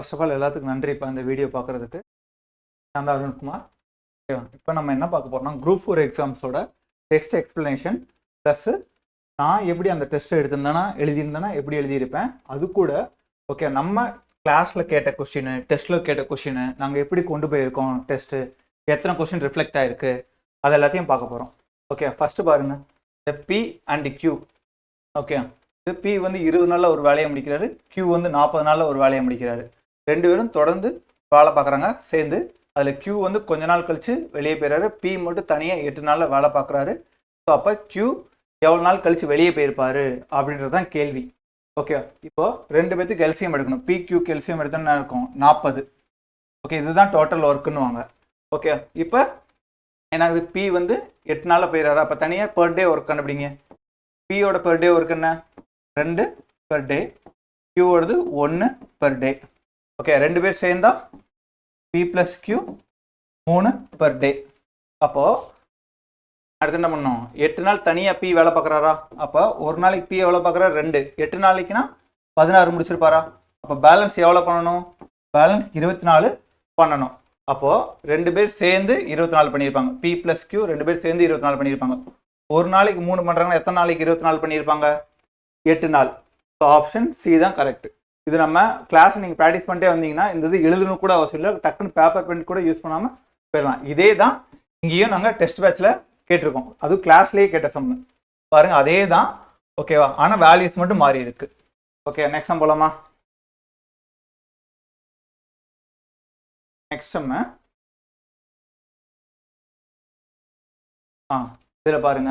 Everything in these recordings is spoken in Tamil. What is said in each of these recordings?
ஃபர்ஸ்ட் ஆஃப் ஆல் எல்லாத்துக்கும் நன்றி இப்போ இந்த வீடியோ பார்க்குறதுக்கு. நான் தான் அருண்குமார். ஓகேவா இப்போ நம்ம என்ன பார்க்க போகிறோம் குரூப் ஃபோர் எக்ஸாம்ஸோட டெக்ஸ்ட் எக்ஸ்ப்ளனேஷன் ப்ளஸ்ஸு நான் எப்படி அந்த டெஸ்ட்டை எடுத்திருந்தேன்னா எழுதியிருந்தேன்னா எப்படி எழுதியிருப்பேன் அது கூட ஓகே நம்ம கிளாஸில் கேட்ட கொஷினு டெஸ்ட்டில் கேட்ட கொஷினு நாங்கள் எப்படி கொண்டு போயிருக்கோம் டெஸ்ட்டு எத்தனை கொஷின் ரிஃப்ளெக்ட் ஆகிருக்கு அது எல்லாத்தையும் பார்க்க போகிறோம் ஓகே ஃபஸ்ட்டு பாருங்கள் இந்த பி அண்ட் கியூ ஓகே இது பி வந்து இருபது நாளில் ஒரு வேலையை முடிக்கிறாரு கியூ வந்து நாற்பது நாளில் ஒரு வேலையை முடிக்கிறாரு. ரெண்டு பேரும் தொடர்ந்து வேலை பார்க்குறாங்க. சேர்ந்து அதில் கியூ வந்து கொஞ்ச நாள் கழிச்சு வெளியே போயிடுறாரு. பி மட்டும் தனியாக எட்டு நாளில் வேலை பார்க்குறாரு. ஸோ அப்போ கியூ எவ்வளோ நாள் கழிச்சு வெளியே போயிருப்பாரு அப்படின்றது தான் கேள்வி. ஓகே இப்போது ரெண்டு பேர்த்துக்கு எல்சிஎம் எடுக்கணும். பி கியூ எல்சிஎம் எடுத்தோம்னா இருக்கும்? நாற்பது. ஓகே இதுதான் டோட்டல் ஒர்க்குன்னு வாங்க ஓகே இப்போ எனக்கு பி வந்து எட்டு நாளில் போயிடுறாரு. அப்போ தனியாக பெர் டே ஒர்க் கண்டுபிடிங்க. பியோட பெர் டே ஒர்க் என்ன? ரெண்டு பெர் டே கியூவோடது ஒன்று பெர் டே ஓகே ரெண்டு பேர் சேர்ந்தா பி ப்ளஸ் கியூ மூணு பர் டே அப்போது அடுத்து என்ன பண்ணோம் எட்டு நாள் தனியாக பி வேலை பார்க்குறாரா? அப்போ ஒரு நாளைக்கு பி எவ்வளோ பார்க்குறாரு ரெண்டு. எட்டு நாளைக்குனா பதினாறு முடிச்சிருப்பாரா? அப்போ பேலன்ஸ் எவ்வளோ பண்ணணும்? பேலன்ஸ் இருபத்தி நாலு பண்ணணும். அப்போது ரெண்டு பேர் சேர்ந்து இருபத்தி நாலு பண்ணியிருப்பாங்க. பி ப்ளஸ் கியூ ரெண்டு பேர் சேர்ந்து இருபத்தி நாலு பண்ணியிருப்பாங்க. ஒரு நாளைக்கு மூணு பண்ணுறாங்கன்னா எத்தனை நாளைக்கு இருபத்தி நாலு பண்ணியிருப்பாங்க? எட்டு நாள். ஸோ ஆப்ஷன் சி தான் கரெக்ட் இது நம்ம கிளாஸ் நீங்கள் ப்ராக்டிஸ் பண்ணிட்டே வந்தீங்கன்னா இந்த இது எழுதணும் கூட அவசியம் இல்லை. டக்குன்னு பேப்பர் பிரிண்ட் கூட யூஸ் பண்ணாமல் போயிடலாம். இதே தான் இங்கேயும் நாங்கள் டெஸ்ட் பேட்சில் கேட்டிருக்கோம். அதுவும் கிளாஸ்லேயே கேட்ட சம்மு பாருங்க அதே தான். ஓகேவா ஆனால் வேல்யூஸ் மட்டும் மாறி இருக்கு. ஓகே நெக்ஸ்ட் சம் போலாமா? நெக்ஸ்ட் சம்மு ஆ இதில் பாருங்க.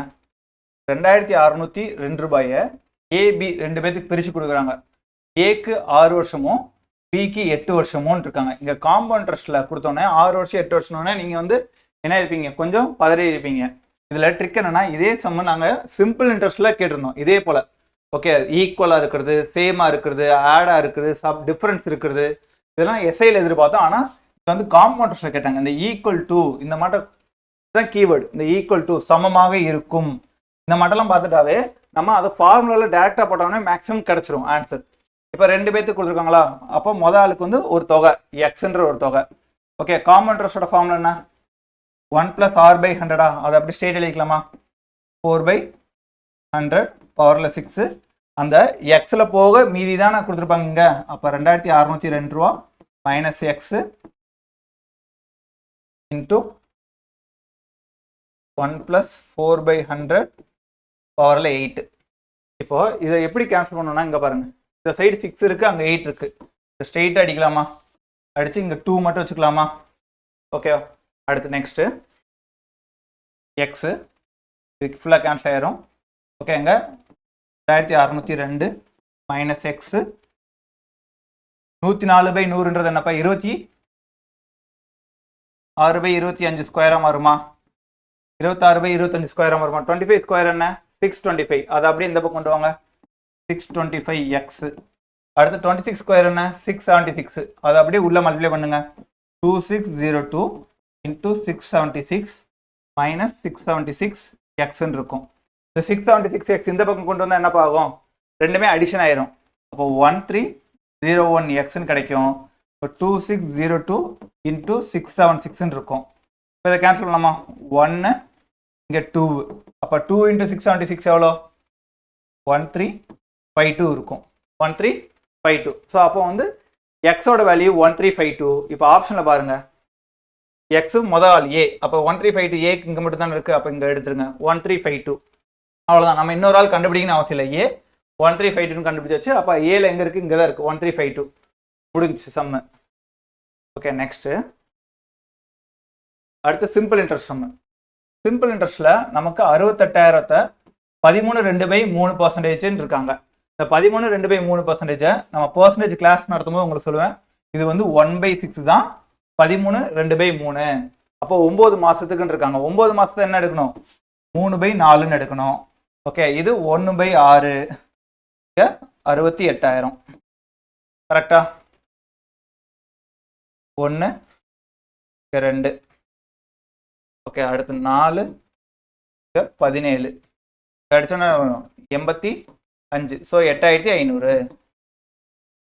ரெண்டாயிரத்தி அறநூற்றி ரெண்டு ரூபாயை ஏபி ரெண்டு பேர்த்துக்கு பிரித்து கொடுக்குறாங்க. ஏக்கு ஆறு வருஷமும் பிக்கு எட்டு வருஷமும் இருக்காங்க. இங்கே காம்பவுண்ட் இன்ட்ரெஸ்ட்டில் கொடுத்தோன்னே ஆறு வருஷம் எட்டு வருஷம்னா நீங்கள் வந்து என்ன இருப்பீங்க? கொஞ்சம் பதறி இருப்பீங்க. இதில் ட்ரிக் என்னன்னா இதே சம்ம நாங்கள் சிம்பிள் இன்ட்ரெஸ்ட்டில் கேட்டிருந்தோம். இதே போல். ஓகே ஈக்குவலாக இருக்கிறது சேமாக இருக்கிறது ஆடாக இருக்கிறது சப் டிஃப்ரென்ஸ் இருக்கிறது இதெல்லாம் எஸ்ஐயில் எதிர்பார்த்தோம். ஆனால் இது வந்து காம்பவுண்டர்ஸில் கேட்டாங்க. இந்த ஈக்குவல் டு இந்த மாட்டம் தான் கீவேர்டு இந்த ஈக்குவல் டு சமமாக இருக்கும். இந்த மாட்டெல்லாம் பார்த்துட்டாவே நம்ம அதை ஃபார்முலாவில் டேரெக்டாக போட்டோம்னா மேக்ஸிமம் கிடச்சிரும் ஆன்சர் இப்போ ரெண்டு பேர்த்துக்கு கொடுத்துருக்காங்களா? அப்போ மொத ஆளுக்கு வந்து ஒரு தொகை எக்ஸ்ன்ற ஒரு தொகை. ஓகே காம்பவுண்டர்ஸோட ஃபார்ம்ல என்ன? ஒன் ப்ளஸ் ஆர் பை ஹண்ட்ரடா அதை அப்படி ஸ்டேட் எழுதிக்கலாமா? ஃபோர் பை ஹண்ட்ரட் பவரில் சிக்ஸு அந்த எக்ஸில் போக மீதி தான் நான் கொடுத்துருப்பாங்க இங்கே. அப்போ ரெண்டாயிரத்தி அறநூற்றி ரெண்டு ரூபா minus x into one plus four by hundred பவரில் எயிட்டு இப்போது இதை எப்படி கேன்சல் பண்ணணும்னா இங்கே பாருங்கள் இந்த சைடு சிக்ஸ் இருக்குது அங்கே எயிட் இருக்குது ஸ்ட்ரெயிட்டாக அடிக்கலாமா? அடித்து இங்கே டூ மட்டும் வச்சுக்கலாமா? ஓகே அடுத்து நெக்ஸ்ட்டு எக்ஸு இதுக்கு ஃபுல்லாக கேன்சல் ஆயிரும். ஓகேங்க ரெண்டாயிரத்தி அறநூற்றி ரெண்டு மைனஸ் எக்ஸு நூற்றி நாலு பை நூறுன்றது என்னப்பா? இருபத்தி ஆறு பை இருபத்தி அஞ்சு ஸ்கொயராக மாறுமா? இருபத்தாறு பை இருபத்தஞ்சு ஸ்கொயராக வருமா டுவெண்ட்டி ஃபைவ் ஸ்கொயர் என்ன? சிக்ஸ் டுவெண்ட்டி ஃபைவ் அதை அப்படியே இந்த பக்கம் கொண்டு வாங்க. சிக்ஸ் டுவெண்ட்டி ஃபைவ் எக்ஸு அடுத்து டுவெண்ட்டி சிக்ஸ் ஸ்கொயர் என்ன? சிக்ஸ் செவன்ட்டி சிக்ஸ் அதை அப்படியே உள்ளே மல்டிப்ளை பண்ணுங்க. Two six zero two into six seventy six minus six seventy six எக்ஸ்ன்னு இருக்கும். இந்த சிக்ஸ் செவன்ட்டி சிக்ஸ் எக்ஸ் இந்த பக்கம் கொண்டு வந்தால் என்னப்பா ஆகும்? ரெண்டுமே அடிஷன் ஆயிரும். அப்போ ஒன் த்ரீ ஜீரோ ஒன் எக்ஸ்ன்னு கிடைக்கும். இப்போ two six zero two into six seven சிக்ஸ்ன்னு இருக்கும். இப்போ இதை கேன்சல் பண்ணலாமா? ஒன்று இங்கே டூ அப்போ two into six seventy six எவ்வளோ? ஒன் த்ரீ ஃபைவ் டூ இருக்கும். One three five two so அப்போ வந்து எக்ஸோட value one three five two இப்போ ஆப்ஷனில் பாருங்கள் எக்ஸு முதல் ஆள் ஏ அப்போ ஒன் த்ரீ ஃபைவ் டூ ஏக்கு இங்கே மட்டும் தான் இருக்குது அப்போ இங்கே எடுத்துருங்க. ஒன் த்ரீ ஃபைவ் டூ அவ்வளோதான் நம்ம இன்னொரு ஆள் கண்டுபிடிக்கணும் அவசியம் இல்லை. ஏ ஒன் த்ரீ ஃபைவ் டூன்னு கண்டுபிடிச்சாச்சு. அப்போ ஏல எங்கே இருக்குது இங்கே தான் இருக்குது ஒன் த்ரீ ஃபைவ் டூ முடிஞ்சிச்சு. சம்மு ஓகே நெக்ஸ்ட்டு அடுத்து சிம்பிள் இன்ட்ரெஸ்ட் சம்மு சிம்பிள் இன்ட்ரெஸ்ட்டில் நமக்கு அறுபத்தெட்டாயிரத்தை பதிமூணு ரெண்டு பை மூணு பர்சன்டேஜ்னு இருக்காங்க. இந்த பதிமூணு ரெண்டு பை மூணு பர்சன்டேஜை நம்ம பர்சன்டேஜ் கிளாஸ் நடத்தும்போது உங்களுக்கு சொல்லுவேன். இது வந்து ஒன் பை சிக்ஸ் தான். பதிமூணு ரெண்டு பை மூணு. அப்போ ஒம்பது மாதத்துக்குன்னு இருக்காங்க. ஒம்பது மாதத்தை என்ன எடுக்கணும்? மூணு பை நாலுன்னு எடுக்கணும். ஓகே இது ஒன்று பை ஆறு. அறுபத்தி எட்டாயிரம். கரெக்டா ஒன்று ரெண்டு. ஓகே அடுத்து நாலு பதினேழு. கிடைச்சோன்னா எண்பத்தி அஞ்சு. ஸோ எட்டாயிரத்தி ஐநூறு.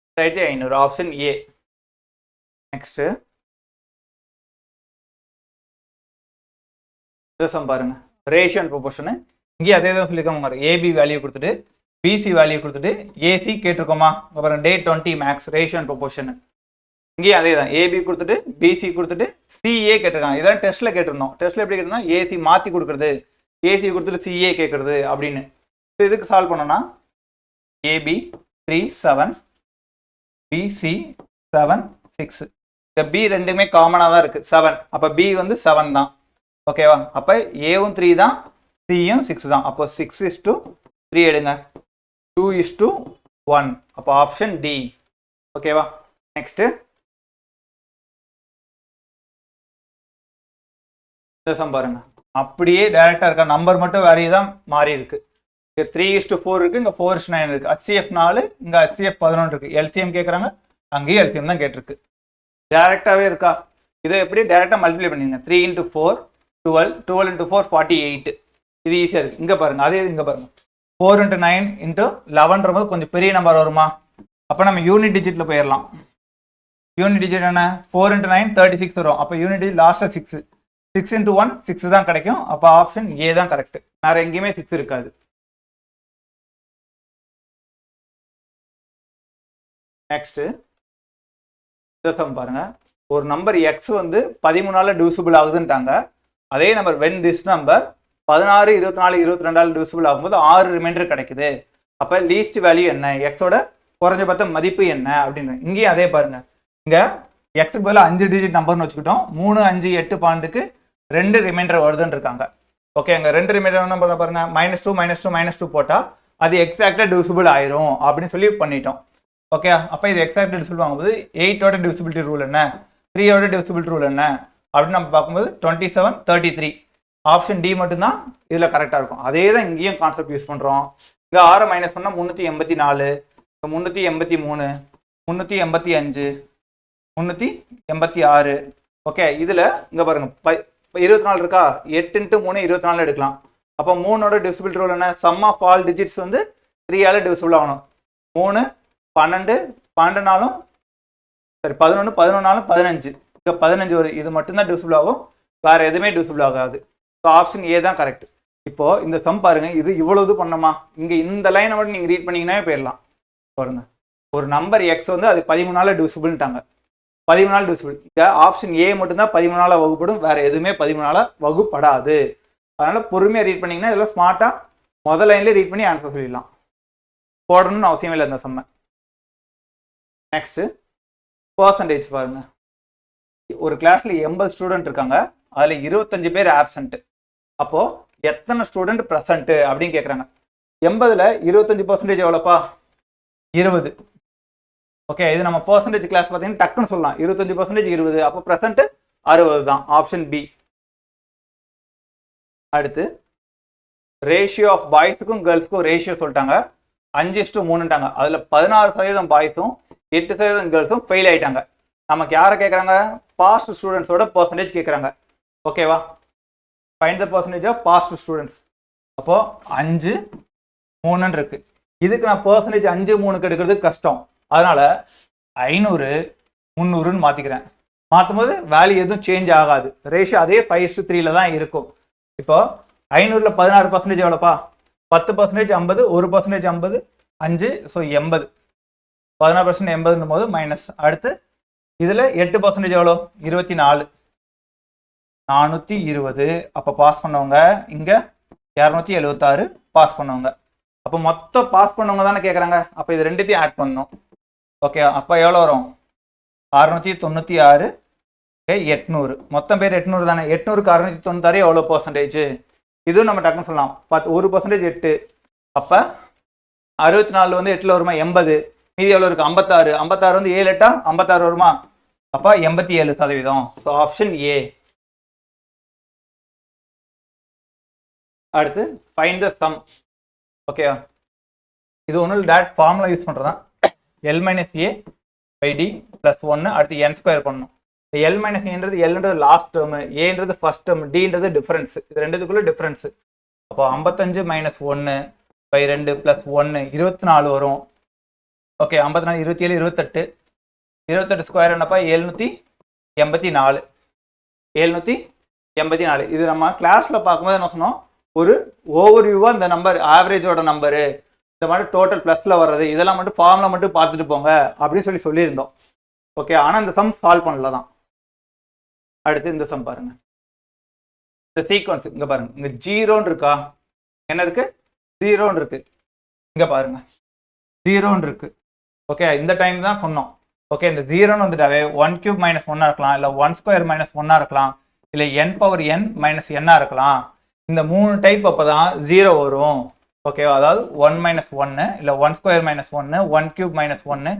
எட்டாயிரத்தி ஐநூறு. ஆப்ஷன் ஏ நெக்ஸ்ட்டு சம் பாருங்க. ரேஷியோ அண்ட் ப்ரொபோர்ஷனு இங்கேயும் அதே தான் சொல்லியிருக்காங்க பாருங்க ஏபி வேல்யூ கொடுத்துட்டு பிசி வேல்யூ கொடுத்துட்டு ஏசி கேட்டிருக்கோமா? அப்புறம் day twenty maths ratio and proportion இங்கேயும் அதே தான். ஏபி கொடுத்துட்டு பிசி கொடுத்துட்டு சிஏ கேட்டிருக்காங்க. இதான் டெஸ்ட்டில் கேட்டிருந்தோம். டெஸ்ட்டில் எப்படி கேட்டிருந்தோம் ஏசி மாற்றி கொடுக்குறது. ஏசி கொடுத்துட்டு சிஏ கேட்குறது அப்படின்னு. ஸோ இதுக்கு சால்வ் பண்ணோன்னா AB three seven BC seven six இந்த பி ரெண்டுமே காமனாக தான் இருக்குது செவன் அப்போ பி வந்து செவன் தான். ஓகேவா அப்போ ஏவும் த்ரீ தான் சியும் சிக்ஸ் தான். அப்போ சிக்ஸ் இஸ் டு த்ரீ எடுங்க. டூ இஸ் டு ஒன் அப்போ ஆப்ஷன் டி ஓகேவா நெக்ஸ்ட்டு சம் பாருங்க. அப்படியே டைரக்டா இருக்க நம்பர் மட்டும் வேறையே தான் மாறி இருக்கு. இங்கே த்ரீ இஸ்டு ஃபோர் இருக்குது இங்கே ஃபோர் இஸ்ட் நைன் இருக்கு. ஹச்சிஎஃப் நாலு இங்கே ஹச்சிஎஃப் பதினொன்று இருக்குது எல்சிஎம் கேட்குறாங்க அங்கேயும் எல்சிஎம் தான் கேட்டிருக்கு. டேரெக்டாகவே இருக்கா? இதை எப்படி டேரெக்டாக மல்டிப்ளை பண்ணிங்க three into four twelve twelve into four forty eight இது ஈஸியாக இருக்குது இங்கே பாருங்கள் அதே இங்கே பாருங்கள் ஃபோர் இன்ட்டு நைன் இன்ட்டு லெவன்ற போது கொஞ்சம் பெரிய நம்பர் வருமா? அப்போ நம்ம யூனிட் டிஜிட்டில் போயிடலாம் யூனிட் டிஜிட் என்ன? Four into nine thirty six வரும். அப்போ யூனிட் டிஜிட் லாஸ்ட்டாக six six into one six தான் கிடைக்கும். அப்போ ஆப்ஷன் ஏ தான் கரெக்ட் வேறு எங்கேயுமே சிக்ஸ் இருக்காது. நெக்ஸ்ட்டு சம் பாருங்கள் ஒரு நம்பர் எக்ஸ் வந்து பதிமூணால டிவிசிபிள் ஆகுதுன்ட்டாங்க. அதே நம்பர் வென் திஸ் நம்பர் பதினாறு இருபத்தி நாலு இருபத்தி ரெண்டால் டிவிசிபிள் ஆகும்போது ஆறு ரிமைண்டர் கிடைக்குது. அப்போ லீஸ்ட் வேல்யூ என்ன? எக்ஸோட குறைஞ்சபட்ச மதிப்பு என்ன? அப்படின்னு. இங்கேயும் அதே பாருங்க. இங்கே எக்ஸுக்கு பதிலாக அஞ்சு டிஜிட் நம்பர்னு வச்சுக்கிட்டோம். மூணு அஞ்சு எட்டு பாண்டுக்கு ரெண்டு ரிமைண்டர் வருதுன்னு இருக்காங்க ஓகே அங்கே ரெண்டு ரிமைண்டர் நம்பர் பாருங்க? Minus two minus two minus two போட்டால் அது எக்ஸாக்டாக டிவிசிபிள் ஆயிரும் அப்படின்னு சொல்லி பண்ணிட்டோம். ஓகே அப்போ இது எக்ஸாக்ட் டிவிசிபிள் வாங்கும்போது எயிட்டோட டிவிசிபிலிட்டி ரூல் என்ன? த்ரீயோட டிவிசிபிலிட்டி ரூல் என்ன? அப்படின்னு நம்ம பார்க்கும்போது twenty seven thirty three option D மட்டும்தான் இதில் கரெக்டாக இருக்கும். அதே தான் இங்கேயும் கான்செப்ட் யூஸ் பண்ணுறோம் இங்கே ஆறு மைனஸ் பண்ணால் முந்நூற்றி எண்பத்தி நாலு முந்நூற்றி எண்பத்தி மூணு முந்நூற்றி எண்பத்தி அஞ்சு முந்நூற்றி எண்பத்தி ஆறு. ஓகே இதில் இங்கே பாருங்கள் ப இப்போ இருபத்தி நாலு இருக்கா? எட்டு இன்ட்டு மூணு இருபத்தி நாலு எடுக்கலாம். அப்போ மூணோட டிவிசிபிள் ரூல் என்ன? சம் ஆஃப் ஆல் டிஜிட்ஸ் வந்து த்ரீயால் டிவிசிபிள் ஆகணும். மூணு பன்னெண்டு பன்னெண்டு நாளும் சரி பதினொன்று பதினொன்னாலும் பதினஞ்சு. இங்கே பதினஞ்சு வருது இது மட்டும்தான் டிவிசிபிள் ஆகும். வேறு எதுவுமே டிவிசிபிள் ஆகாது. ஸோ ஆப்ஷன் ஏ தான் கரெக்ட் இப்போ இந்த சம் பாருங்க இது இவ்வளவு பண்ணுமா? இங்க இந்த லைனை மட்டும் நீங்க ரீட் பண்ணீங்கன்னா போயிடலாம். பாருங்க. ஒரு நம்பர் எக்ஸ் வந்து அது பதிமூணால டிவிசிபிள்ட்டாங்க பதிமூணால் டிவிசிபிள் இங்க ஆப்ஷன் ஏ மட்டும்தான் பதிமூணால வகுப்படும். வேற எதுவுமே பதிமூணால வகுப்படாது. அதனால பொறுமையா ரீட் பண்ணீங்கன்னா இதெல்லாம் ஸ்மார்ட்டா முதல் லைன்லேயே ரீட் பண்ணி ஆன்சர் சொல்லிடலாம். போடணும்னு அவசியம் இல்லை இந்த சம்மை நெக்ஸ்ட் பர்சன்டேஜ் பாருங்க. ஒரு கிளாஸ்ல எண்பது ஸ்டூடெண்ட் இருக்காங்க. அதுல இருபத்தஞ்சு பேர் ஆப்சன்ட் அப்போ எத்தனை ஸ்டூடெண்ட் ப்ரெசன்ட் அப்படின்னு கேட்குறாங்க எண்பதுல இருபத்தஞ்சு பர்சன்டேஜ் எவ்வளோப்பா? இருபது. ஓகே இது நம்ம பர்சன்டேஜ் கிளாஸ் பார்த்தீங்கன்னா டக்குன்னு சொல்லலாம். இருபத்தஞ்சு பர்சன்டேஜ் இருபது. அப்போ ப்ரெசன்ட் அறுபது தான். ஆப்ஷன் பி அடுத்து ரேஷியோ ஆஃப் பாய்ஸுக்கும் கேர்ள்ஸுக்கும் ரேஷியோ சொல்லிட்டாங்க. அஞ்சு இஸ்டு மூணுட்டாங்க அதில் பதினாறு சதவீதம் பாய்ஸும் எட்டு சதவீதம் கேர்ள்ஸும் ஃபெயில் ஆகிட்டாங்க நமக்கு யாரை கேட்குறாங்க பாஸ்ட் ஸ்டூடெண்ட்ஸோட பர்சன்டேஜ் கேட்குறாங்க ஓகேவா fine the percentage of passed students அப்போது அஞ்சு மூணுன்னு இருக்கு. இதுக்கு நான் பர்சன்டேஜ் அஞ்சு மூணுக்கு எடுக்கிறது கஷ்டம். அதனால் ஐநூறு முந்நூறுன்னு மாற்றிக்கிறேன் மாற்றும் போது வேல்யூ எதுவும் சேஞ்ச் ஆகாது. ரேஷியோ அதே ஃபைவ் டு த்ரீல தான் இருக்கும். இப்போ ஐநூறுல பதினாறு பர்சன்டேஜ் எவ்வளோப்பா? பத்து பர்சன்டேஜ் ஐம்பது ஒரு பர்சன்டேஜ் ஐம்பது அஞ்சு ஸோ எண்பது. பதினாறு பர்சன்ட் எண்பதுன்னும் போது மைனஸ் அடுத்து இதில் எட்டு பர்சன்டேஜ் எவ்வளோ? இருபத்தி நாலு. நானூற்றி இருபது. அப்போ பாஸ் பண்ணவங்க இங்கே இரநூத்தி எழுபத்தாறு பாஸ் பண்ணவங்க. அப்போ மொத்தம் பாஸ் பண்ணவங்க தானே கேட்குறாங்க அப்போ இது ரெண்டுத்தையும் ஆட் பண்ணணும். ஓகே அப்போ எவ்வளோ வரும்? அறுநூற்றி தொண்ணூற்றி ஆறு ஓகே எட்நூறு. மொத்தம் பேர் எட்நூறு தானே? எட்நூறுக்கு அறுநூத்தி தொண்ணூத்தாறு எவ்வளோ பர்சன்டேஜ் இதுவும் நம்ம டக்குன்னு சொல்லலாம். பத்து ஒரு பர்சன்டேஜ் எட்டு. அப்போ அறுபத்தி நாலு வந்து எட்டில் வருமா? எண்பது. மீதி எவ்வளோ இருக்கு? ஐம்பத்தாறு. ஐம்பத்தாறு வந்து ஏழு எட்டா? ஐம்பத்தாறு வருமா? அப்போ எண்பத்தி ஏழு சதவீதம். ஸோ ஆப்ஷன் ஏ அடுத்து ஃபைன் த சம் ஓகே இது ஒன்றும் டேட் ஃபார்முலா யூஸ் பண்ணுறதா L minus A by D plus ஒன்று அடுத்து என் ஸ்கொயர் பண்ணணும். இந்த எல் மைனஸ் ஏன்றது எல்ன்றது லாஸ்ட் டேர்மு ஏன்றது ஃபர்ஸ்ட் டேர்ம் டின்றது டிஃபரன்ஸ் இது ரெண்டுத்துக்குள்ள டிஃபரன்ஸ் அப்போ ஐம்பத்தஞ்சு மைனஸ் ஒன்று பை ரெண்டு ப்ளஸ் ஒன்று இருபத்தி நாலு வரும். ஓகே ஐம்பத்தி நாலு இருபத்தி ஏழு இருபத்தெட்டு. இருபத்தெட்டு ஸ்கொயர் என்னப்பா? எழுநூற்றி எண்பத்தி நாலு எழுநூற்றி எண்பத்தி நாலு இது நம்ம கிளாஸில் பார்க்கும்போது என்ன சொன்னோம்? ஒரு ஓவர் வியூவாக இந்த நம்பர் ஆவரேஜோட நம்பரு இந்த மாதிரி டோட்டல் ப்ளஸில் வர்றது. இதெல்லாம் மட்டும் ஃபார்மில் மட்டும் பார்த்துட்டு போங்க அப்படின்னு சொல்லி சொல்லியிருந்தோம். ஓகே ஆனால் இந்த சம் சால்வ் பண்ணல தான். அடுத்து இந்த சம் பாருங்க. இந்த சீக்வன்ஸ் இங்கே பாருங்க. இங்கே ஜீரோன்னு இருக்கா? என்ன இருக்கு? ஜீரோன்னு இருக்கு. இங்கே பாருங்க. ஜீரோன்னு இருக்கு. ஓகே இந்த டைம் தான் சொன்னோம். ஓகே இந்த ஜீரோன்னு வந்துட்டாவே ஒன் கியூப் மைனஸ் ஒன்னாக இருக்கலாம் இல்லை ஒன் ஸ்கொயர் மைனஸ் ஒன்னாக இருக்கலாம் இல்லை என் பவர் என் மைனஸ் என்னாக இருக்கலாம். இந்த மூணு டைப் அப்போ தான் ஜீரோ வரும். ஓகேவா அதாவது ஒன் மைனஸ் ஒன்று இல்லை ஒன் ஸ்கொயர் மைனஸ் ஒன்று ஒன் கியூப் மைனஸ் ஒன்று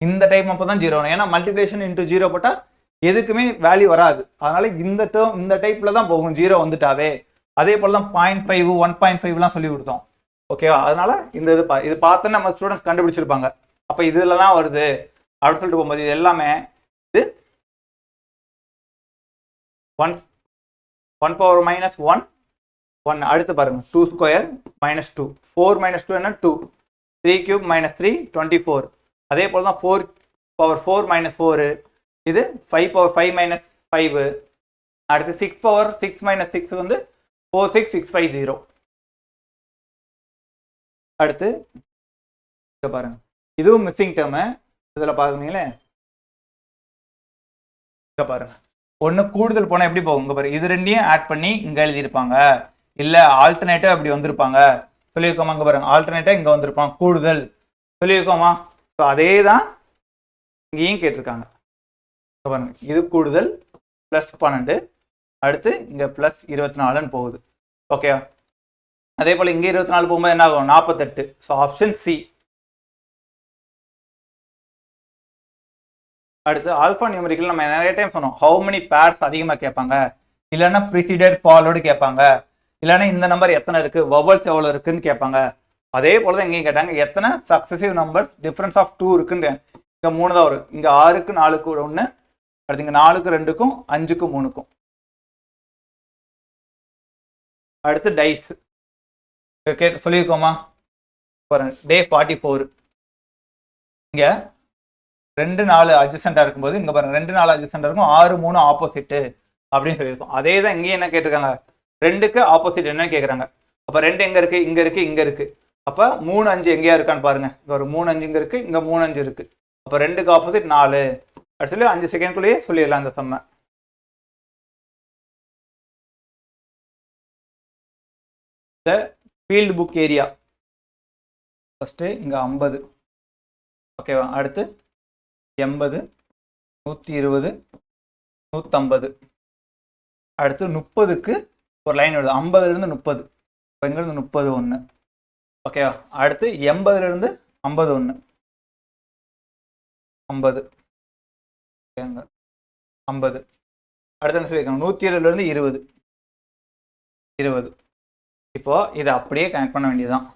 இந்த டைம் அப்போ தான் ஜீரோ வரும். ஏன்னா மல்டிப்ளேஷன் இன்ட்டு ஜீரோ போட்டால் எதுக்குமே வேல்யூ வராது. அதனால இந்த டேர்ம் இந்த டைப்பில் தான் போகும் ஜீரோ வந்துட்டாவே. அதே போல் தான் பாயிண்ட் ஃபைவ் ஒன் பாயிண்ட் ஃபைவ்லாம் சொல்லி கொடுத்தோம். ஓகேவா அதனால இந்த இது பா இது பார்த்து நம்ம ஸ்டூடெண்ட்ஸ் கண்டுபிடிச்சிருப்பாங்க. அப்போ இதில் தான் வருது அப்படின்னு சொல்லிட்டு போகும்போது இது எல்லாமே இது one one power minus one one அடுத்து பாருங்க two square minus two four minus two என்ன? Two three cube minus three twenty four அதே போல் தான் four power four minus four இது five power five minus five அடுத்து six power six minus six வந்து four six six five zero அடுத்து பாருங்கள் பாருங்க. இதுவும் மிஸ்ஸிங் டேர்மு இதில் பார்க்குறீங்களே இங்கே பாருங்க. ஒன்று கூடுதல் போனால் எப்படி போகும்? இங்கே பாருங்க இது ரெண்டையும் ஆட் பண்ணி இங்கே எழுதியிருப்பாங்க. இல்லை ஆல்டர்னேட்டாக அப்படி வந்திருப்பாங்க. சொல்லியிருக்கோமா? இங்கே பாருங்க. ஆல்டர்னேட்டாக இங்கே வந்திருப்பான். கூடுதல். சொல்லியிருக்கோமா? ஸோ அதே தான் இங்கேயும் கேட்டிருக்காங்க. இங்க பாருங்க. இது கூடுதல் ப்ளஸ் பன்னெண்டு. அடுத்து இங்கே ப்ளஸ் இருபத்தி நாலுன்னு போகுது ஓகேவா அதே போல் இங்கே இருபத்தி நாலு போகும்போது என்ன ஆகும்? நாற்பத்தெட்டு ஸோ ஆப்ஷன் சி அடுத்து ஆல்ஃபா நியூமரிக்கல் நம்ம நிறைய டைம் சொன்னோம். ஹவு மெனி பேர்ஸ் அதிகமாக கேட்பாங்க? இல்லைன்னா ப்ரிசிடெட் ஃபாலோடு கேட்பாங்க. இல்லைன்னா இந்த நம்பர் எத்தனை இருக்குது வவல்ஸ் எவ்வளோ இருக்குன்னு கேட்பாங்க. அதே போல் தான் இங்கேயும் கேட்டாங்க. எத்தனை? Successive numbers difference of two இருக்குன்னு. இங்கே மூணு தான் வரும் இங்கே ஆறுக்கு நாலுக்கு ஒன்று அடுத்து இங்கே நாலுக்கு ரெண்டுக்கும் அஞ்சுக்கும் மூணுக்கும். அடுத்து டைஸ் கேட்டு சொல்லியிருக்கோமா? டே ஃபார்ட்டி ஃபோர் இங்கே ரெண்டு நாலு அட்ஜஸ்டண்டாக இருக்கும்போது இங்கே பாருங்க ரெண்டு நாலு அட்ஜஸ்டண்டாக இருக்கும் ஆறு மூணு ஆப்போசிட்டு அப்படின்னு சொல்லியிருக்கோம். அதே தான் இங்கேயும் என்ன கேட்டிருக்காங்க? ரெண்டுக்கு ஆப்போசிட் என்னன்னு கேட்குறாங்க. அப்போ ரெண்டு எங்க இருக்குது இங்கே இருக்குது இங்கே இருக்குது அப்போ மூணு அஞ்சு எங்கேயா இருக்கான்னு பாருங்க. இங்க ஒரு மூணு அஞ்சு இங்கே இருக்குது இங்கே மூணு அஞ்சு இருக்குது அப்போ ரெண்டுக்கு ஆப்போசிட் நாலு. அப்படி அஞ்சு செகண்ட்குள்ளேயே சொல்லிடலாம் அந்த செம்ம the field book area first இங்கே ஐம்பது. ஓகேவா அடுத்து எண்பது நூற்றி இருபது நூற்றம்பது அடுத்து முப்பதுக்கு ஒரு லைன் வருது ஐம்பதுலேருந்து முப்பது. இப்போ இங்கேருந்து முப்பது ஒன்று ஓகேவா அடுத்து எண்பதுலேருந்து ஐம்பது ஒன்று ஐம்பது. ஓகேங்க ஐம்பது. அடுத்து என்ன சொல்லியிருக்காங்க? நூற்றி இருபதுலேருந்து இருபது. இருபது. இப்போ இதை அப்படியே கனெக்ட் பண்ண வேண்டியதுதான்.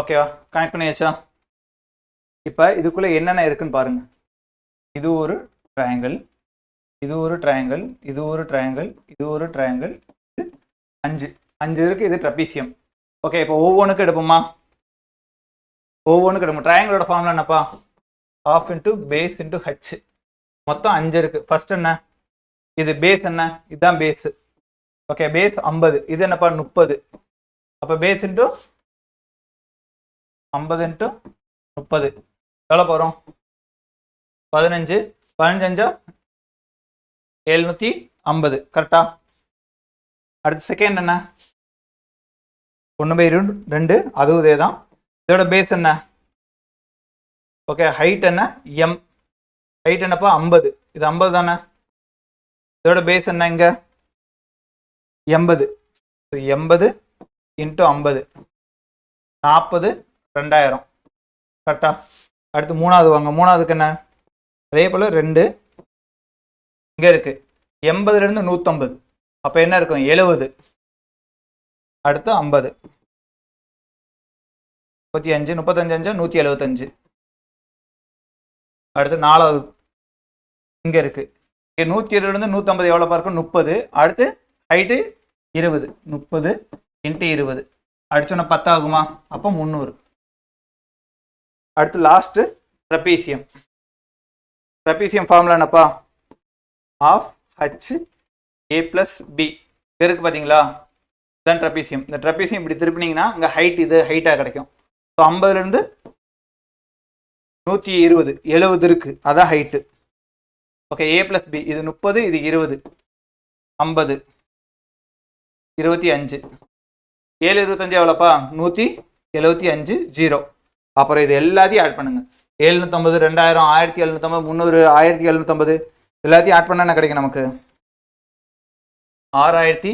ஓகேவா கனெக்ட் பண்ணியாச்சா? இப்போ இதுக்குள்ளே என்னென்ன இருக்குன்னு பாருங்க. இது ஒரு ட்ரையாங்கிள் இது ஒரு ட்ரையாங்கிள் இது ஒரு ட்ரையாங்கிள் இது ஒரு ட்ரையாங்கிள் இது அஞ்சு. அஞ்சு இருக்கு இது ட்ரப்பீசியம் ஓகே இப்போ ஒவ்வொன்றுக்கும் எடுப்போமா? ஒவ்வொன்றுக்கும் எடுப்போம். ட்ரையாங்கிளோட ஃபார்ம்ல என்னப்பா? Half into base into H மொத்தம் அஞ்சு இருக்கு. ஃபர்ஸ்ட் என்ன? இது பேஸ் என்ன? இதுதான் பேஸ் ஓகே பேஸ் ஐம்பது. இது என்னப்பா? முப்பது. அப்போ பேஸ் இன்ட்டு ஐம்பது இன்ட்டு முப்பது. எவ்வளோ போகிறோம் பதினஞ்சு. பதினஞ்சஞ்சா? எழுநூற்றி ஐம்பது. கரெக்டா அடுத்து செகண்ட் என்ன? ஒன்று பை ரெண்டு ரெண்டு. அதுவும் இதே தான். இதோட பேஸ் என்ன? ஓகே ஹைட் என்ன? எம் ஹைட் என்னப்பா? ஐம்பது. இது ஐம்பது தானே? இதோட பேஸ் என்ன இங்க? எண்பது. எண்பது இன்ட்டு ஐம்பது. நாற்பது ரெண்டாயிரம். கரெக்டா? அடுத்து மூணாவது வாங்க. மூணாவதுக்கு என்ன? அதே போல் ரெண்டு. இங்கே இருக்கு. எண்பதுலேருந்து நூற்றம்பது அப்போ என்ன இருக்கும்? எழுபது அடுத்து ஐம்பது. முப்பத்தி அஞ்சு முப்பத்தஞ்சு அஞ்சா நூற்றி எழுபத்தஞ்சு அடுத்து நாலாவது. இங்கே இருக்கு. இங்கே நூற்றி இருபதுலேருந்து நூற்றம்பது எவ்வளோ பார்க்கும் முப்பது. அடுத்து ஹைட்டு இருபது. முப்பது இன்ட்டு இருபது. அடிச்சோன்னா பத்தாகுமா? அப்போ முந்நூறு. அடுத்து லாஸ்ட்டு ட்ரபீசியம் ட்ரபீசியம் ஃபார்முலா என்னப்பா? Half H A plus B இருக்கு பார்த்தீங்களா இதுதான் ட்ரபீசியம் இந்த ட்ரபீசியம் இப்படி திருப்பினீங்கன்னா இங்கே ஹைட் இது ஹைட்டாக கிடைக்கும். ஸோ ஐம்பதுலேருந்து நூற்றி இருபது எழுபது இருக்குது அதான் height okay A plus B இது முப்பது இது இருபது. ஐம்பது. இருபத்தி அஞ்சு. ஏழு இருபத்தஞ்சு எவ்வளோப்பா? நூற்றி எழுபத்தி அஞ்சு ஜீரோ அப்புறம் இது எல்லாத்தையும் ஆட் பண்ணுங்க. எழுநூத்தம்பது ரெண்டாயிரம் ஆயிரத்தி எழுநூத்தம்பது முந்நூறு ஆயிரத்தி எழுநூத்தம்பது. எல்லாத்தையும் ஆட் பண்ணால் என்ன கிடைக்கும் நமக்கு? ஆறாயிரத்தி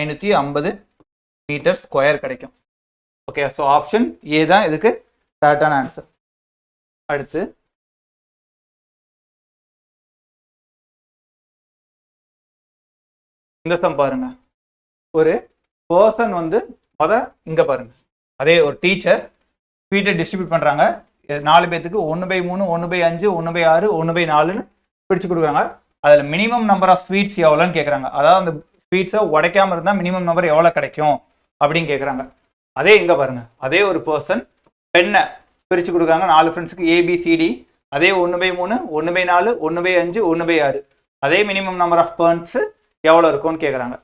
ஐநூற்றி ஐம்பது மீட்டர் ஸ்கொயர் கிடைக்கும். ஓகே ஸோ ஆப்ஷன் ஏ தான் இதுக்கு கரெக்டான ஆன்சர் அடுத்து இந்த சம் பாருங்க. ஒரு பர்சன் வந்து முத இங்க பாருங்க. அதே ஒரு டீச்சர் ஸ்வீட்டை டிஸ்ட்ரிபியூட் பண்றாங்க. நாலு பேத்துக்கு ஒன்று பை மூணு ஒன்று பை அஞ்சு ஒன்று பை ஆறு ஒன்று பை நாலுன்னு பிடிச்சு கொடுக்குறாங்க. அதில் மினிமம் நம்பர் ஆஃப் ஸ்வீட்ஸ் எவ்வளோன்னு கேட்குறாங்க அதாவது அந்த ஸ்வீட்ஸை உடைக்காம இருந்தால் மினிமம் நம்பர் எவ்வளோ கிடைக்கும் அப்படின்னு கேட்குறாங்க அதே எங்கே பாருங்க. அதே ஒரு பர்சன் பெண்ணை பிரித்து கொடுக்குறாங்க. நாலு ஃப்ரெண்ட்ஸுக்கு ஏபிசிடி அதே ஒன்று பை மூணு ஒன்று பை நாலு ஒன்று பை அஞ்சு ஒன்று பை ஆறு. அதே மினிமம் நம்பர் ஆஃப் பேர்ன்ஸு எவ்வளோ இருக்கும்னு கேட்குறாங்க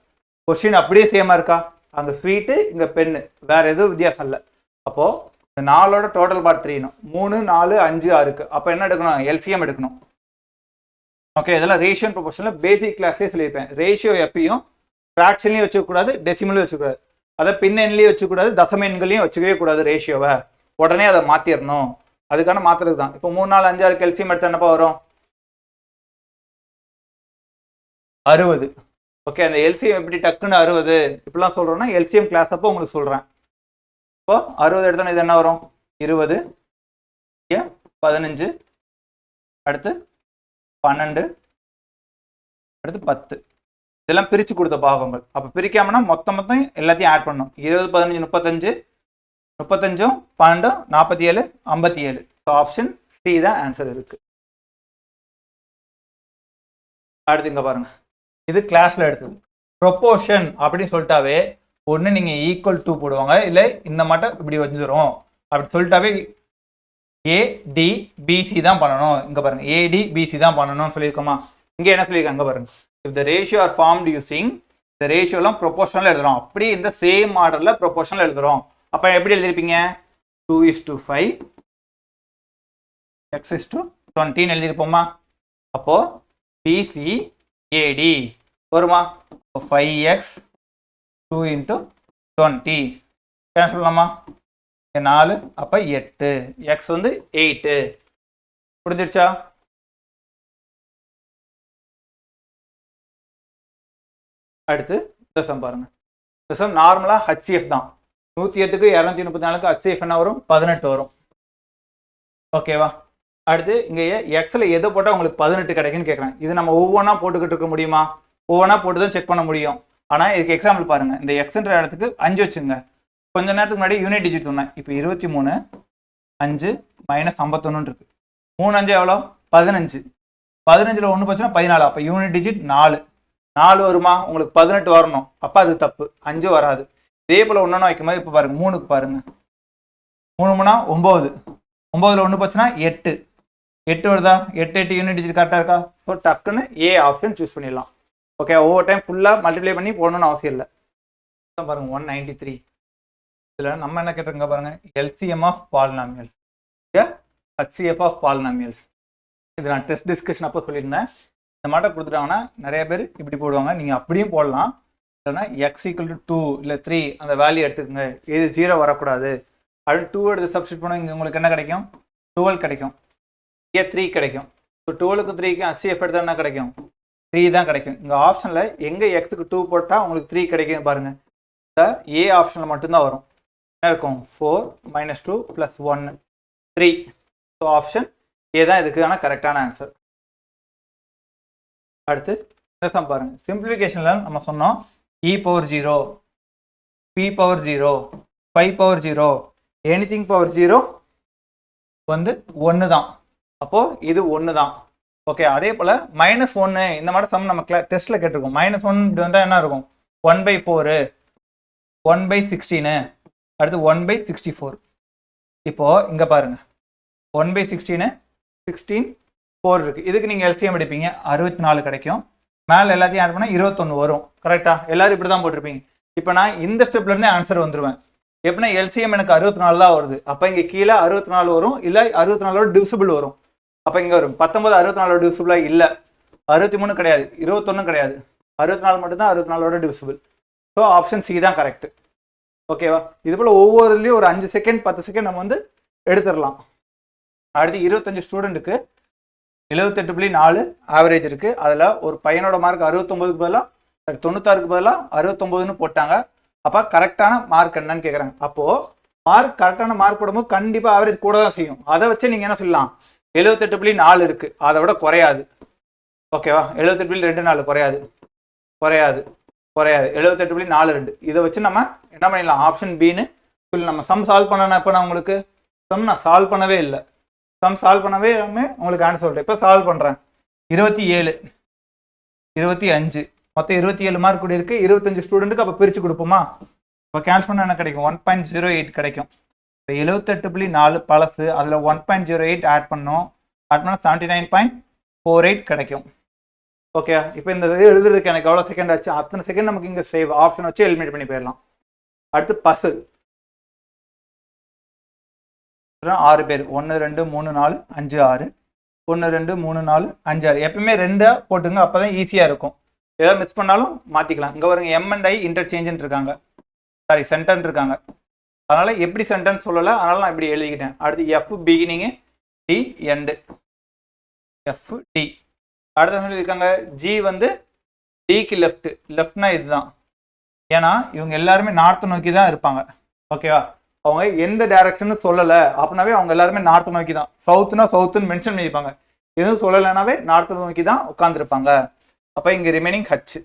கொஸ்டின் அப்படியே சேமாக இருக்கா? அங்கே ஸ்வீட்டு இங்கே பென்னு வேறு எதுவும் வித்தியாசம் இல்லை. அப்போது இந்த நாலோட டோட்டல் பார் த்ரீனும் மூணு நாலு அஞ்சு ஆறுக்கு. அப்போ என்ன எடுக்கணும்? எல்சிஎம் எடுக்கணும். ஓகே இதெல்லாம் ரேஷியன் ப்ரொபோஷனில் பேசிக் கிளாஸ்லேயே சொல்லியிருப்பேன். ரேஷியோ எப்பயும் ஃப்ராக்ஷன்லையும் வச்சுக்கூடாது டெசிமலையும் வச்சுக்கூடாது அதை பின்னெண்லையும் வச்சுக்கூடாது தசம எண்களையும் வச்சுக்கவே கூடாது ரேஷியோவை உடனே அதை மாற்றிடணும் அதுக்கான மாத்திரது தான். இப்போ மூணு நாலு அஞ்சாறு கெல்சியம் எடுத்து என்னப்பா வரும்? அறுபது. ஓகே அந்த எல்சிஎம் எப்படி டக்குன்னு அறுபது? இப்படிலாம் சொல்கிறோன்னா எல்சிஎம் கிளாஸ் அப்போ உங்களுக்கு சொல்கிறேன் இப்போ அறுபது எடுத்தோன்னா இது என்ன வரும்? இருபது. பதினஞ்சு. அடுத்து பன்னெண்டு. அடுத்து பத்து. இதெல்லாம் பிரித்து கொடுத்த பாகங்கள். அப்போ பிரிக்காமனா மொத்த மொத்தம் எல்லாத்தையும் ஆட் பண்ணணும். இருபது பதினஞ்சு முப்பத்தஞ்சு. முப்பத்தஞ்சும் பன்னெண்டும் நாற்பத்தி ஏழு ஐம்பத்தி ஏழு ஸோ ஆப்ஷன் சி தான் ஆன்சர் இருக்கு. அடுத்து இங்க பாருங்க. இது கிளாஸ்ல எடுத்தது. ப்ரொப்போர்ஷன் அப்படின்னு சொல்லிட்டாவே ஒன்று நீங்கள் ஈக்குவல் டூ போடுவாங்க. இல்லை இந்த மட்டும் இப்படி வந்துடும் அப்படி சொல்லிட்டாவே ஏ டி பிசி தான் பண்ணணும். இங்கே பாருங்க. ஏடி பிசி தான் பண்ணணும்னு சொல்லியிருக்கோமா? இங்கே என்ன சொல்லியிருக்காங்க? அங்கே பாருங்க. If the ratio are formed using இந்த ரேஷியோலாம் ப்ரொபோஷனில் எழுதுறோம். அப்படி இந்த சேம் மாடலில் ப்ரொபோஷனில் எழுதுறோம். அப்போ எப்படி எழுதிருப்பீங்க two is to five x is to டுவெண்ட்டின்னு எழுதியிருப்போமா? அப்போது பிசி ஏடி வருமா? Five x two into twenty cancel சொல்லலாமா? நாலு அப்போ எட்டு. எக்ஸ் வந்து எயிட்டு புரிஞ்சிருச்சா? அடுத்து தசம் பாருங்க. தசம் நார்மலாக ஹச்சிஎஃப் தான். நூற்றி எட்டுக்கு இரநூத்தி முப்பத்தி நாலுக்கு ஹச்சிஎஃப் என்ன வரும்? பதினெட்டு வரும். ஓகேவா அடுத்து இங்கே எக்ஸில் எதை போட்டால் உங்களுக்கு பதினெட்டு கிடைக்குன்னு கேட்குறேன் இது நம்ம ஒவ்வொன்றா போட்டுக்கிட்டு இருக்க முடியுமா? ஒவ்வொன்றா போட்டு தான் செக் பண்ண முடியும். ஆனால் இதுக்கு எக்ஸாம்பிள் பாருங்க. இந்த எக்ஸ்ன்ற இடத்துக்கு அஞ்சு வச்சுங்க. கொஞ்ச நேரத்துக்கு முன்னாடி யூனிட் டிஜிட் சொன்னேன். இப்போ இருபத்தி மூணு அஞ்சு மைனஸ் ஐம்பத்தொன்னு இருக்கு. மூணு அஞ்சு எவ்வளோ? பதினஞ்சு. பதினஞ்சில் ஒன்று போச்சுன்னா பதினாலு. அப்போ யூனிட் டிஜிட் நாலு. நாலு வருமா? உங்களுக்கு பதினெட்டு வரணும். அப்போ அது தப்பு. அஞ்சு வராது. இதே போல் ஒன்று வைக்கும் போது இப்போ பாருங்க மூணுக்கு பாருங்க. மூணு மூணா ஒம்பது. ஒம்பதுல ஒன்று போச்சுன்னா எட்டு. எட்டு வருதா? எட்டு எட்டு யூனிட் டிஜிட் கரெக்டாக இருக்கா? ஸோ டக்குன்னு ஏ ஆப்ஷன் சூஸ் பண்ணிடலாம். ஓகே ஒவ்வொரு டைம் ஃபுல்லாக மல்டிப்ளை பண்ணி போடணும்னு அவசியம் இல்லை. பாருங்க ஒன் நைன்டி த்ரீ இதில் நம்ம என்ன கேட்டிருங்க பாருங்கள் LCM of polynomials HCF of polynomials இது நான் டெஸ்ட் டிஸ்கஷன் அப்போ சொல்லியிருந்தேன். இந்த மாட்டம் கொடுத்துட்டாங்கன்னா நிறைய பேர் இப்படி போடுவாங்க. நீங்கள் அப்படியும் போடலாம். இல்லைன்னா எக்ஸ் ஈக்குவல் டு டூ இல்லை த்ரீ அந்த வேல்யூ எடுத்துக்கோங்க. இது ஜீரோ வரக்கூடாது. அப்படின்னு டூ எடுத்து சப்ஸ்டியூட் பண்ணால் இங்கே உங்களுக்கு என்ன கிடைக்கும்? டுவெல் கிடைக்கும். இங்கே த்ரீ கிடைக்கும். ஸோ டுவெலுக்கு த்ரீக்கும் ஹச்சிஎஃப் எடுத்தால் என்ன கிடைக்கும்? த்ரீ தான் கிடைக்கும். இங்கே ஆப்ஷனில் எங்கே எக்ஸுக்கு டூ போட்டால் உங்களுக்கு த்ரீ கிடைக்கும் பாருங்கள் இந்த ஏ ஆப்ஷனில் மட்டும்தான் வரும். என்ன இருக்கும்? ஃபோர் மைனஸ் டூ ப்ளஸ் ஒன்று த்ரீ ஸோ ஆப்ஷன் ஏ தான் இதுக்கான கரெக்டான ஆன்சர் அடுத்து இந்த சம் பாருங்க. சிம்பிளிஃபிகேஷனில் நம்ம சொன்னோம் a power zero b power zero five power zero anything power zero வந்து ஒன்று தான் அப்போது இது ஒன்று தான் ஓகே அதே போல் மைனஸ் ஒன்று இந்த மாதிரி சம் நம்ம கிளா டெஸ்ட்டில் கேட்டிருக்கோம். மைனஸ் ஒன் இப்படி வந்தால் என்ன இருக்கும்? One by four one by sixteen அடுத்து ஒன் பை சிக்ஸ்டி ஃபோர் இப்போது இங்கே பாருங்கள் one by sixteen sixteen four இருக்குது இதுக்கு நீங்கள் எல்சிஎம் எடுப்பீங்க. அறுபத்தி நாலு கிடைக்கும். மேலே எல்லாத்தையும் ஆட் பண்ணால் இருபத்தொன்று வரும். கரெக்டாக எல்லோரும் இப்படி தான் போட்டிருப்பீங்க. இப்போ நான் இந்த ஸ்டெப்லேருந்தே ஆன்சர் வந்துடுவேன் எப்படின்னா எல்சிஎம் எனக்கு அறுபத்தி நாலு தான் வருது. அப்போ இங்கே கீழே அறுபத்தி நாலு வரும். இல்லை அறுபத்தி நாலோட டிவிசிபிள் வரும். அப்போ இங்கே வரும் பத்தொன்பது அறுபத்தி நாலோட டிவிசிபிளாக இல்லை. அறுபத்தி மூணு கிடையாது. இருபத்தொன்னும் கிடையாது. அறுபத்தி நாலு மட்டும்தான் அறுபத்தி நாலோட டிவிசிபிள் ஸோ ஆப்ஷன் சி தான் கரெக்ட் ஓகேவா இது போல் ஒவ்வொருலையும் ஒரு அஞ்சு செகண்ட் பத்து செகண்ட் நம்ம வந்து எடுத்துடலாம். அடுத்து இருபத்தஞ்சு ஸ்டூடெண்ட்டுக்கு எழுபத்தெட்டு புள்ளி நாலு ஆவரேஜ் இருக்குது அதில் ஒரு பையனோட மார்க் அறுபத்தொம்போதுக்கு பதிலாக தொண்ணூத்தாறுக்கு பதிலாக அறுபத்தொம்போதுன்னு போட்டாங்க. அப்போ கரெக்டான மார்க் என்னன்னு கேட்குறாங்க அப்போது மார்க் கரெக்டான மார்க் போடும்போது கண்டிப்பாக ஆவரேஜ் கூட தான் செய்யும். அதை வச்சு நீங்கள் என்ன சொல்லலாம்? எழுபத்தெட்டு புள்ளி நாலு இருக்குது அதை விட குறையாது. ஓகேவா எழுபத்தெட்டு புள்ளி ரெண்டு நாலு குறையாது. குறையாது. குறையாது. எழுபத்தெட்டு புள்ளி நாலு ரெண்டு. இதை வச்சு நம்ம என்ன பண்ணிடலாம்? ஆப்ஷன் பின்னு சொல்லி நம்ம சம் சால்வ் பண்ணணும். இப்போ நான் உங்களுக்கு சம் நான் சால்வ் பண்ணவே இல்லை. சம் சால்வ் பண்ணவே உங்களுக்கு ஆன்சர் சொல்கிறேன் இப்போ சால்வ் பண்ணுறேன் இருபத்தி ஏழு. இருபத்தி அஞ்சு. மொத்தம் இருபத்தி ஏழு மார்க் கூட இருக்குது இருபத்தஞ்சு ஸ்டூடெண்ட்டுக்கு அப்போ பிரித்து கொடுப்போமா? இப்போ கேன்சல் பண்ண என்ன கிடைக்கும்? ஒன் பாயிண்ட் ஜீரோ எயிட் கிடைக்கும். இப்போ எழுபத்தெட்டு புள்ளி நாலு பழசு அதில் one point zero eight add பண்ணோம். ஆட் பண்ணால் seventy nine point four eight கிடைக்கும் ஓகே இப்போ இந்த இது எழுதுறதுக்கு எனக்கு எவ்வளோ செகண்ட் ஆச்சு? அத்தனை செகண்ட் நமக்கு இங்கே சேவ் ஆப்ஷன் வச்சு எலிமினேட் பண்ணி போயிடலாம். அடுத்து பசு ஆறு பேர். ஒன்று ரெண்டு மூணு நாலு அஞ்சு ஆறு. ஒன்று ரெண்டு மூணு நாலு அஞ்சு ஆறு. எப்பவுமே ரெண்டாக போட்டுங்க அப்போ தான் ஈஸியாக இருக்கும். ஏதாவது மிஸ் பண்ணாலும் மாற்றிக்கலாம் இங்கே வருங்க எம் அண்ட் ஐ இன்டர்சேஞ்சுன்னு இருக்காங்க. சாரி சென்டர்ன்னு இருக்காங்க. அதனால் எப்படி சென்டென்ஸ் சொல்லலை அதனால் நான் இப்படி எழுதிக்கிட்டேன். அடுத்து F beginning D end F D அடுத்த சொல்லியிருக்காங்க? ஜி வந்து டிக்கு லெஃப்ட் லெஃப்ட்னா இதுதான். ஏன்னா இவங்க எல்லாருமே நார்த்து நோக்கி தான் இருப்பாங்க. ஓகேவா அவங்க எந்த டைரக்ஷன் சொல்லலை. அப்படின்னாவே அவங்க எல்லாருமே நார்த்து நோக்கி தான். சவுத்துனா சவுத்துன்னு மென்ஷன் பண்ணியிருப்பாங்க. எதுவும் சொல்லலைனாவே நார்த்து நோக்கி தான் உட்காந்துருப்பாங்க அப்போ இங்கே ரிமைனிங் ஹச்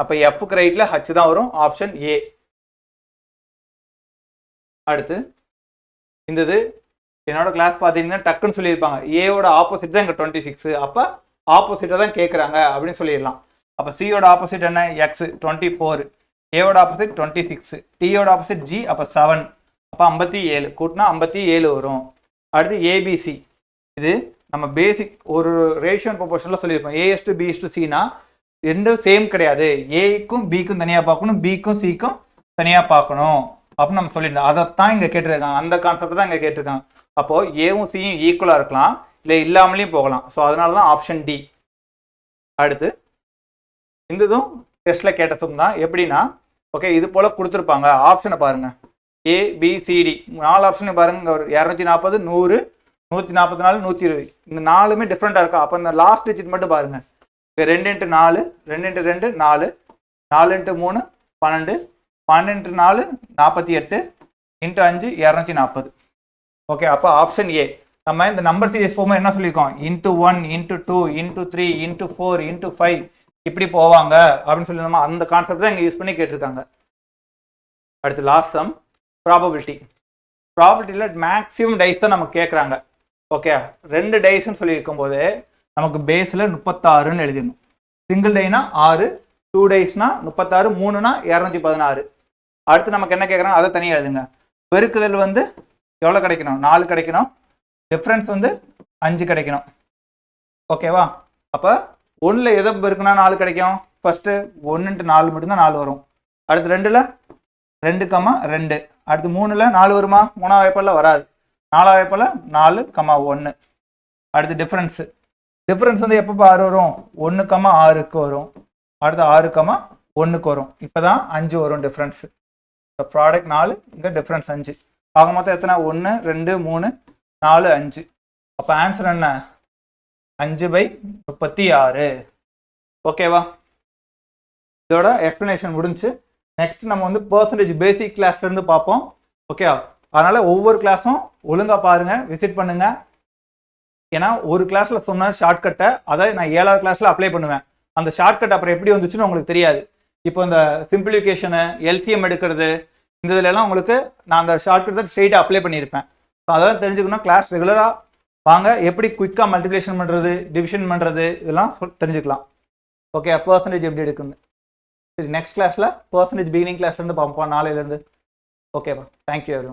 அப்போ எஃப்க்கு ரைட்டில் ஹச் தான் வரும். ஆப்ஷன் ஏ அடுத்து இந்த இது என்னோட கிளாஸ் பார்த்தீங்கன்னா டக்குன்னு சொல்லியிருப்பாங்க. ஏவோட ஆப்போசிட் தான் இங்கே டுவெண்ட்டி சிக்ஸ் அப்போ ஆப்போசிட்டை தான் கேட்குறாங்க அப்படின்னு சொல்லிடலாம். அப்போ சியோட ஆப்போசிட் என்ன? எக்ஸ் டுவெண்ட்டி ஃபோர் ஏவோட ஆப்போசிட் டுவெண்ட்டி சிக்ஸ் டியோட ஆப்போசிட் ஜி அப்போ செவன் அப்போ ஐம்பத்தி ஏழு. கூட்டினா ஐம்பத்தி ஏழு வரும். அடுத்து ஏபிசி இது நம்ம பேசிக் ஒரு ரேஷியன் ப்ரொபோர்ஷனில் சொல்லியிருப்போம். ஏஎஸ் டு பிஎஸ் டு சினா ரெண்டும் சேம் கிடையாது. ஏக்கும் பிக்கும் தனியாக பார்க்கணும். பிக்கும் சிக்கும் தனியாக பார்க்கணும். அப்படின்னு நம்ம சொல்லியிருந்தோம். அதைத்தான் இங்கே கேட்டிருக்காங்க. அந்த கான்செப்ட் தான் இங்கே கேட்டிருக்காங்க. அப்போது ஏவும் சியும் ஈக்குவலாக இருக்கலாம். இல்லை இல்லாமலேயும் போகலாம். ஸோ அதனால தான் ஆப்ஷன் டி அடுத்து இந்த இதுவும் டெஸ்ட்டில் கேட்ட சும் தான் எப்படின்னா ஓகே இது போல் கொடுத்துருப்பாங்க. ஆப்ஷனை பாருங்கள் ஏ பி சிடி நாலு ஆப்ஷன் பாருங்க. ஒரு இரநூத்தி நாற்பது நூறு நூற்றி நாற்பத்தி நாலு நூற்றி இருபது இந்த நாலுமே டிஃப்ரெண்ட்டாக இருக்கா? அப்போ இந்த லாஸ்ட் டிஜிட் மட்டும் பாருங்கள் இங்கே ரெண்டு இன்ட்டு நாலு ரெண்டு இன்ட்டு ரெண்டு நாலு. நாலு இன்ட்டு மூணு பன்னெண்டு பன்னெண்டு நாலு நாற்பத்தி எட்டு இன்ட்டு அஞ்சு இரநூத்தி நாற்பது. ஓகே அப்போ ஆப்ஷன் ஏ நம்ம இந்த நம்பர் சீரிஸ் போகும்போது என்ன சொல்லியிருக்கோம்? Into one into two into three into four into five இப்படி போவாங்க அப்படின்னு சொல்லி நம்ம அந்த கான்செப்ட் தான் இங்கே யூஸ் பண்ணி கேட்டிருக்காங்க. அடுத்து லாஸ்ட் சம் ப்ராபபிலிட்டி ப்ராபபிலிட்டியில் மேக்ஸிமம் டைஸ் தான் நமக்கு கேட்குறாங்க. ஓகே ரெண்டு டைஸ்ன்னு சொல்லியிருக்கும் போது நமக்கு பேஸில் முப்பத்தாறுன்னு எழுதிடணும். சிங்கிள் டைனா ஆறு டூ டைஸ்னா முப்பத்தாறு மூணுனா இரநூத்தி பதினாறு. அடுத்து நமக்கு என்ன கேட்குறாங்க அதை தனியாக எழுதுங்க. பெருக்குதல் வந்து எவ்வளோ கிடைக்கணும்? நாலு கிடைக்கணும். டிஃப்ரென்ஸ் வந்து அஞ்சு கிடைக்கணும். ஓகேவா அப்போ ஒன்றில் எதை பெருக்குனா நாலு கிடைக்கும்? ஃபஸ்ட்டு ஒன்றுன்ட்டு நாலு மட்டும்தான் நாலு வரும். அடுத்து ரெண்டில் ரெண்டு கம்மா ரெண்டு. அடுத்து மூணில் நாலு வருமா? மூணாவது வாய்ப்பில் வராது. நாலாவது வாய்ப்பில் நாலு கம்மா ஒன்று அடுத்து டிஃப்ரென்ஸு டிஃப்ரென்ஸ் வந்து எப்போ ஆறு வரும்? ஒன்று கம்மா ஆறுக்கு வரும். அடுத்து ஆறு கம்மா ஒன்றுக்கு வரும். இப்போ தான் அஞ்சு வரும் டிஃப்ரென்ஸு ப்ராடக்ட் நாலு இங்கே டிஃப்ரென்ஸ் அஞ்சு. ஆக மொத்தம் எத்தனை? ஒன்று ரெண்டு மூணு நாலு அஞ்சு. அப்போ ஆன்சர் என்ன? அஞ்சு பை முப்பத்தி ஆறு. ஓகேவா இதோட எக்ஸ்ப்ளனேஷன் முடிஞ்சு நெக்ஸ்ட் நம்ம வந்து பர்சன்டேஜ் பேசிக் கிளாஸ்லேருந்து பார்ப்போம். ஓகே அதனால் ஒவ்வொரு கிளாஸும் ஒழுங்காக பாருங்கள் விசிட் பண்ணுங்கள் ஏன்னா ஒரு கிளாஸில் சொன்ன ஷார்ட்கட்டை அதை நான் ஏழாவது கிளாஸில் அப்ளை பண்ணுவேன். அந்த ஷார்ட்கட் அப்புறம் எப்படி வந்துச்சுன்னு உங்களுக்கு தெரியாது. இப்போ இந்த சிம்பிளிஃபிகேஷனு எல்சிஎம் எடுக்கிறது இந்த இதுலலாம் உங்களுக்கு நான் அந்த ஷார்ட்கட் தான் ஸ்ட்ரெயிட்டாக அப்ளை பண்ணியிருப்பேன். ஸோ அதெல்லாம் தெரிஞ்சுக்கணும் கிளாஸ் ரெகுலராக வாங்க. எப்படி குயிக்காக மல்டிப்ளிகேஷன் பண்ணுறது டிவிஷன் பண்ணுறது இதெல்லாம் சொல் தெரிஞ்சுக்கலாம். ஓகே பர்சன்டேஜ் எப்படி எடுக்குன்னு. சரி நெக்ஸ்ட் கிளாஸில் பர்சன்டேஜ் பிகினிங் கிளாஸ்லேருந்து பார்ப்போம். நாளையிலேருந்து ஓகேப்பா தேங்க்யூ எவ்ரி